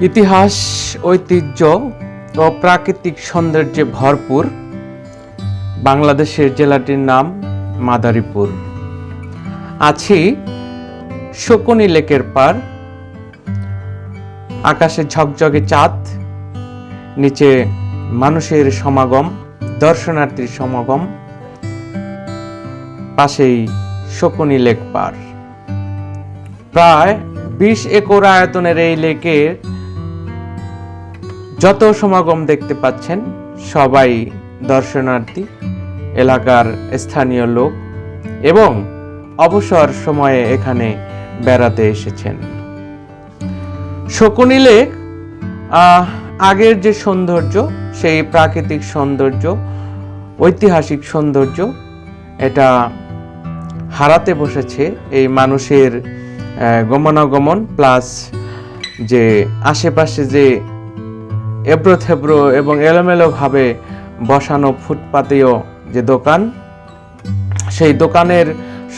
ইতিহাস, ঐতিহ্য ও প্রাকৃতিক সৌন্দর্যে ভরপুর বাংলাদেশের জেলাটির নাম মাদারীপুর। আছি শকুনি লেকের পার। আকাশে ঝকঝকে চাঁদ, নিচে মানুষের সমাগম, দর্শনার্থীর সমাগম, পাশেই শকুনি লেক পার। প্রায় বিশ একর আয়তনের এই লেকের যত সমাগম দেখতে পাচ্ছেন, সবাই দর্শনার্থী, এলাকার স্থানীয় লোক এবং অবসর সময়ে এখানে বেড়াতে এসেছেন। শকুনি লেক আগের যে সৌন্দর্য, সেই প্রাকৃতিক সৌন্দর্য, ঐতিহাসিক সৌন্দর্য, এটা হারাতে বসেছে এই মানুষের গমনাগমন প্লাস যে আশেপাশে যে এবড়ো থেব্রো এবং এলোমেলোভাবে বসানো ফুটপাতেও যে দোকান, সেই দোকানের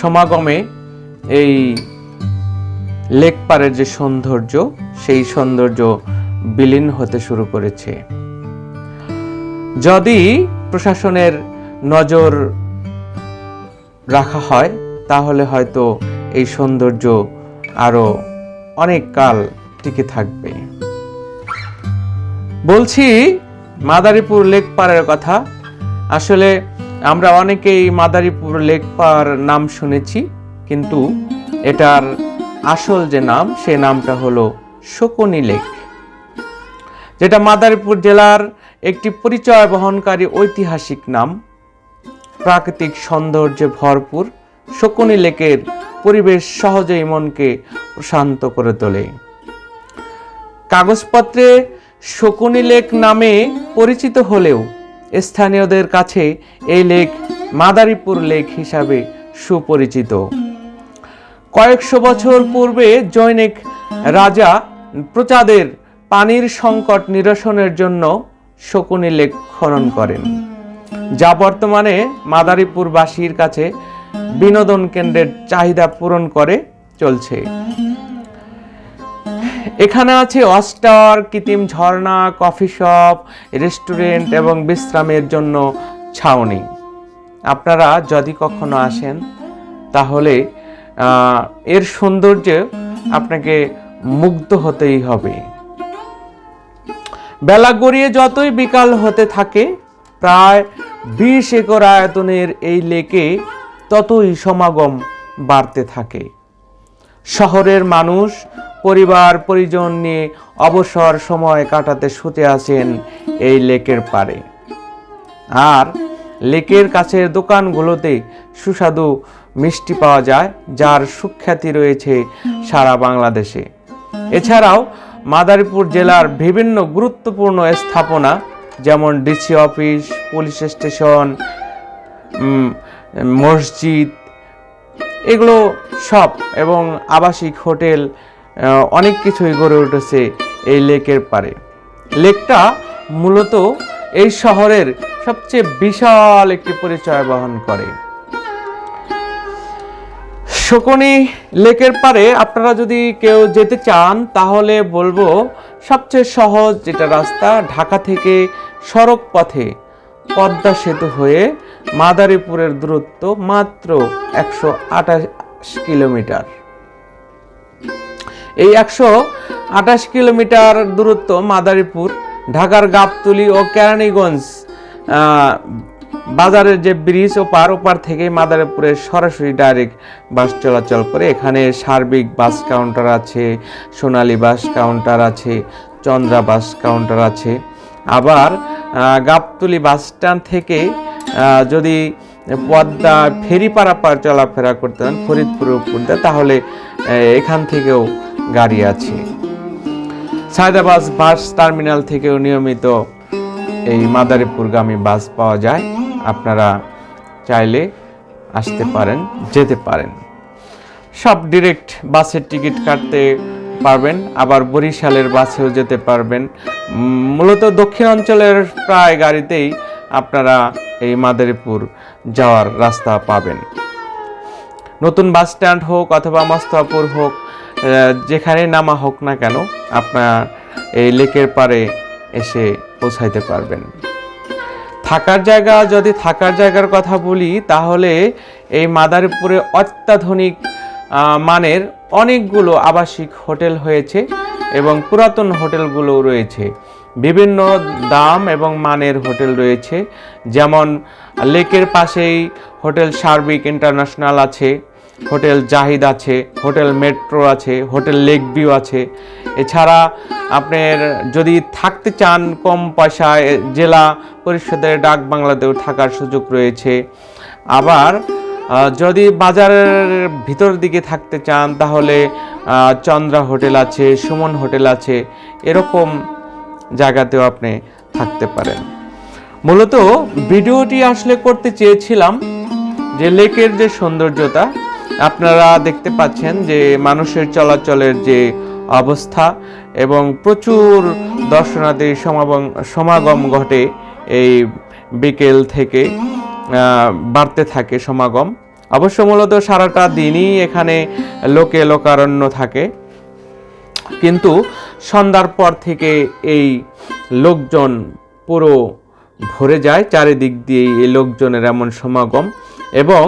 সমাগমে এই লেক পাড়ের যে সৌন্দর্য, সেই সৌন্দর্য বিলীন হতে শুরু করেছে। যদি প্রশাসনের নজর রাখা হয়, তাহলে হয়তো এই সৌন্দর্য আরও অনেক কাল টিকে থাকবে। বলছি, মাদারীপুর লেক পাড়ের কথা। আসলে আমরা অনেকেই মাদারীপুর লেক পাড় নাম শুনেছি, কিন্তু এটার আসল যে নাম, সে নামটা হলো শকুনি লেক। যেটা মাদারীপুর জেলার একটি পরিচয় বহনকারী ঐতিহাসিক নাম। প্রাকৃতিক সৌন্দর্যে ভরপুর শকুনি লেকের পরিবেশ সহজেই মনকে প্রশান্ত করে তোলে। কাগজপত্রে শকুনি লেক নামে পরিচিত হলেও স্থানীয়দের কাছে এই লেক মাদারীপুর লেক হিসাবে সুপরিচিত। কয়েকশো বছর পূর্বে জৈনিক রাজা প্রচাদের পানির সংকট নিরসনের জন্য শকুনি লেক খনন করেন, যা বর্তমানে মাদারীপুরবাসীর কাছে বিনোদন কেন্দ্রের চাহিদা পূরণ করে চলছে। এখানে আছে অস্টার কৃত্রিম ঝর্ণা, কফি শপ, রেস্টুরেন্ট এবং বিশ্রামের জন্য ছাউনি। আপনারা যদি কখনো আসেন, তাহলে এর সৌন্দর্যে আপনাকে মুগ্ধ হতেই হবে। বেলা গড়িয়ে যতই বিকাল হতে থাকে, প্রায় বিশ একর আয়তনের এই লেকে ততই সমাগম বাড়তে থাকে। শহরের মানুষ পরিবার, পরিজন নিয়ে অবসর সময় কাটাতে শুতে আসেন এই লেকের পাড়ে। আর লেকের কাছের দোকানগুলোতে সুস্বাদু মিষ্টি পাওয়া যায়, যার সুখ্যাতি রয়েছে সারা বাংলাদেশে। এছাড়াও মাদারীপুর জেলার বিভিন্ন গুরুত্বপূর্ণ স্থাপনা, যেমন ডিসি অফিস, পুলিশ স্টেশন মসজিদ, এগুলো সব এবং আবাসিক হোটেল অনেক কিছুই গড়ে উঠেছে এই লেকের পারে লেকটা মূলত এই শহরের সবচেয়ে বিশাল একটি পরিচয় বহন করে। শকুনি লেকের পারে আপনারা যদি কেউ যেতে চান, তাহলে বলব সবচেয়ে সহজ যেটা রাস্তা, ঢাকা থেকে সড়ক পথে পদ্মা সেতু হয়ে মাদারীপুরের দূরত্ব মাত্র একশো আঠাশ কিলোমিটার। এই একশো আঠাশ কিলোমিটার দূরত্ব মাদারীপুর, ঢাকার গাবতুলি ও কেরানীগঞ্জ বাজারের যে ব্রিজ ও পার ওপার থেকে মাদারীপুরের সরাসরি ডাইরেক্ট বাস চলাচল করে। এখানে সার্বিক বাস কাউন্টার আছে, সোনালী বাস কাউন্টার আছে, চন্দ্রা বাস কাউন্টার আছে। আবার গাবতলি বাস স্ট্যান্ড থেকে যদি পদ্মা ফেরি পারাপার চলাফেরা করতে চান ফরিদপুর তাহলে এখান থেকেও গাড়ি আছে। সায়দাবাদ বাস টার্মিনাল থেকেও নিয়মিত এই মাদারীপুরগামী বাস পাওয়া যায়। আপনারা চাইলে আসতে পারেন, যেতে পারেন। সব ডিরেক্ট বাসের টিকিট কাটতে পারবেন, আবার বরিশালের বাসেও যেতে পারবেন। মূলত দক্ষিণ অঞ্চলের প্রায় গাড়িতেই আপনারা এই মাদারীপুর যাওয়ার রাস্তা পাবেন। নতুন বাস স্ট্যান্ড হোক অথবা মস্তাপুর হোক যেখানে নামা হোক না কেন আপনার এই লেকের পারে এসে পৌঁছাইতে পারবেন। থাকার জায়গা, যদি থাকার জায়গার কথা বলি, তাহলে এই মাদারীপুরে অত্যাধুনিক মানের অনেকগুলো আবাসিক হোটেল হয়েছে এবং পুরাতন হোটেলগুলো রয়েছে। বিভিন্ন দাম এবং মানের হোটেল রয়েছে। যেমন লেকের পাশেই হোটেল সার্বিক ইন্টারন্যাশনাল আছে হোটেল জাহিদ আছে, হোটেল মেট্রো আছে, হোটেল লেক ভিউ আছে। এছাড়া আপনার যদি থাকতে চান কম পয়সায়, জেলা পরিষদের ডাক বাংলাতেও থাকার সুযোগ রয়েছে। আবার যদি বাজারের ভিতর দিকে থাকতে চান, তাহলে চন্দ্রা হোটেল আছে, সুমন হোটেল আছে, এরকম জায়গাতেও আপনি থাকতে পারেন। মূলত ভিডিওটি আসলে করতে চেয়েছিলাম যে লেকের যে সৌন্দর্যতা আপনারা দেখতে পাচ্ছেন যে মানুষের চলাচলের যে অবস্থা এবং প্রচুর দর্শনার্থীর সমাগম সমাগম ঘটে এই বিকেল থেকে বাড়তে থাকে সমাগম। অবশ্য মূলত সারাটা দিনই এখানে লোকে লোকারণ্য থাকে। কিন্তু সন্ধ্যার পর থেকে এই লোকজন পুরো ভরে যায়, চারিদিক দিয়ে এই লোকজনের এমন সমাগম। এবং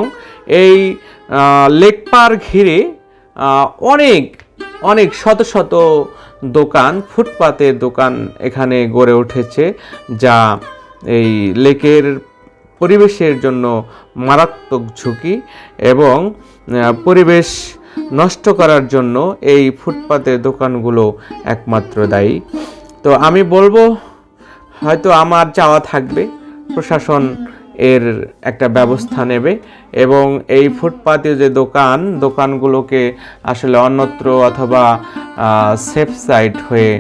এই লেক পার ঘিরে অনেক অনেক শত শত দোকান, ফুটপাতের দোকান এখানে গড়ে উঠেছে, যা এই লেকের পরিবেশের জন্য মারাত্মক ঝুঁকি এবং পরিবেশ নষ্ট করার জন্য এই ফুটপাতের দোকানগুলো একমাত্র দায়ী। তো আমি বলব, হয়তো আমার চাওয়া থাকবে, প্রশাসন এর একটা ব্যবস্থা নেবে এবং এই ফুটপাতে যে দোকান দোকানগুলোকে আসলে অন্যত্র অথবা সেফ সাইট হয়ে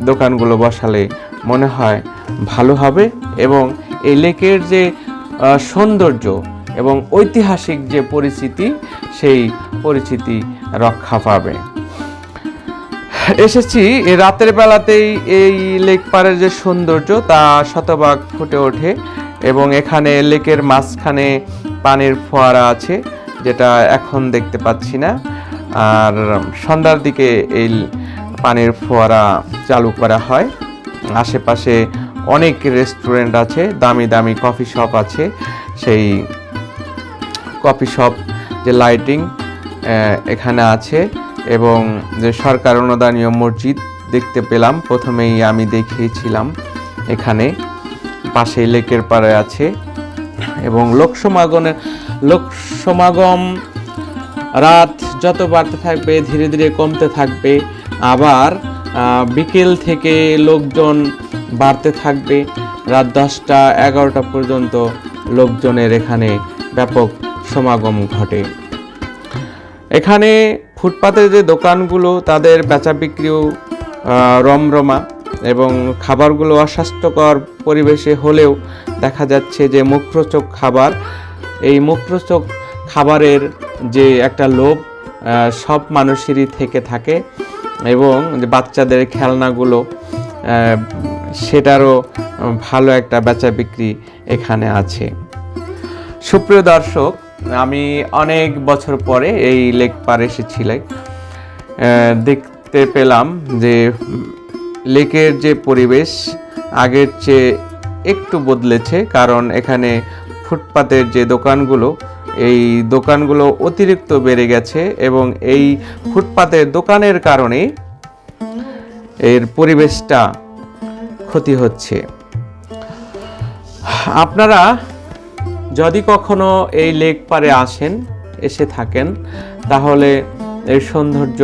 দোকানগুলো বসালে মনে হয় ভালো হবে এবং এই লেকের যে সৌন্দর্য এবং ঐতিহাসিক যে পরিচিতি সেই পরিচিতি রক্ষা পাবে। এসেছি রাতের বেলাতেই এই লেক পাড়ের যে সৌন্দর্য তা শতভাগ ফুটে ওঠে। এবং এখানে লেকের মাঝখানে পানির ফোয়ারা আছে, যেটা এখন দেখতে পাচ্ছি না। আর সন্ধ্যার দিকে এই পানির ফোয়ারা চালু করা হয়। আশেপাশে অনেক রেস্টুরেন্ট আছে, দামি দামি কফি শপ আছে। সেই কফি শপ যে লাইটিং এখানে আছে এবং যে সরকার অনুদানীয় মসজিদ দেখতে পেলাম। প্রথমেই আমি দেখিয়েছিলাম এখানে। পাশে লেকের পাড়ে আছে। এবং লোক সমাগমের লোক সমাগম রাত যত বাড়তে থাকবে, ধীরে ধীরে কমতে থাকবে। আবার বিকেল থেকে লোকজন বাড়তে থাকবে। রাত দশটা এগারোটা পর্যন্ত লোকজনের এখানে ব্যাপক সমাগম ঘটে। এখানে ফুটপাতের যে দোকানগুলো, তাদের বেচা বিক্রিও রমরমা। এবং খাবারগুলো অস্বাস্থ্যকর পরিবেশে হলেও দেখা যাচ্ছে যে মুখরোচক খাবার, এই মুখরোচক খাবারের যে একটা লোভ সব মানুষেরই থেকে থাকে এবং যে বাচ্চাদের খেলনাগুলো সেটারও ভালো একটা বেচা বিক্রি এখানে আছে। সুপ্রিয় দর্শক, আমি অনেক বছর পরে এই লেক পার এসেছিলাম দেখতে পেলাম যে লেকের যে পরিবেশ, আগের চেয়ে একটু বদলেছে কারণ এখানে ফুটপাতের যে দোকানগুলো, এই দোকানগুলো অতিরিক্ত বেড়ে গেছে এবং এই ফুটপাতের দোকানের কারণে এর পরিবেশটা ক্ষতি হচ্ছে। আপনারা যদি কখনো এই লেক পারে আসেন, এসে থাকেন, তাহলে এর সৌন্দর্য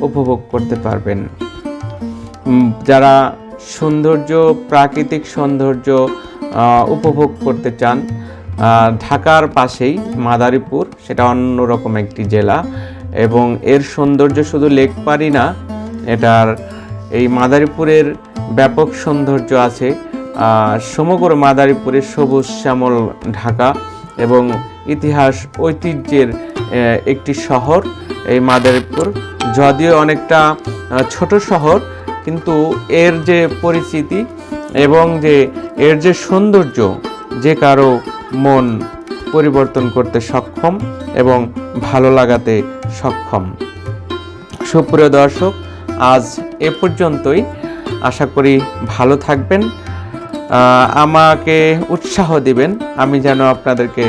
উপভোগ করতে পারবেন। যারা সৌন্দর্য, প্রাকৃতিক সৌন্দর্য উপভোগ করতে চান ঢাকার পাশেই মাদারীপুর, সেটা অন্যরকম একটি জেলা, এবং এর সৌন্দর্য শুধু লেক পারি না, এটার এই মাদারীপুরের ব্যাপক সৌন্দর্য আছে সমগ্র মাদারীপুরে সবুজ শ্যামল ঢাকা, এবং ইতিহাস, ঐতিহ্যের একটি শহর এই মাদারীপুর, যদিও অনেকটা ছোট শহর কিন্তু এর যে পরিচিতি এবং যে, এর যে সৌন্দর্য, যে কারও মন পরিবর্তন করতে সক্ষম এবং ভালো লাগাতে সক্ষম। সুপ্রিয় দর্শক, আজ এ পর্যন্তই। আশা করি ভালো থাকবেন। আমাকে উৎসাহ দিবেন। আমি যেন আপনাদেরকে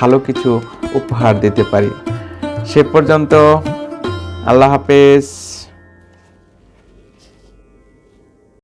ভালো কিছু উপহার দিতে পারি। সে পর্যন্ত আল্লাহ হাফেজ।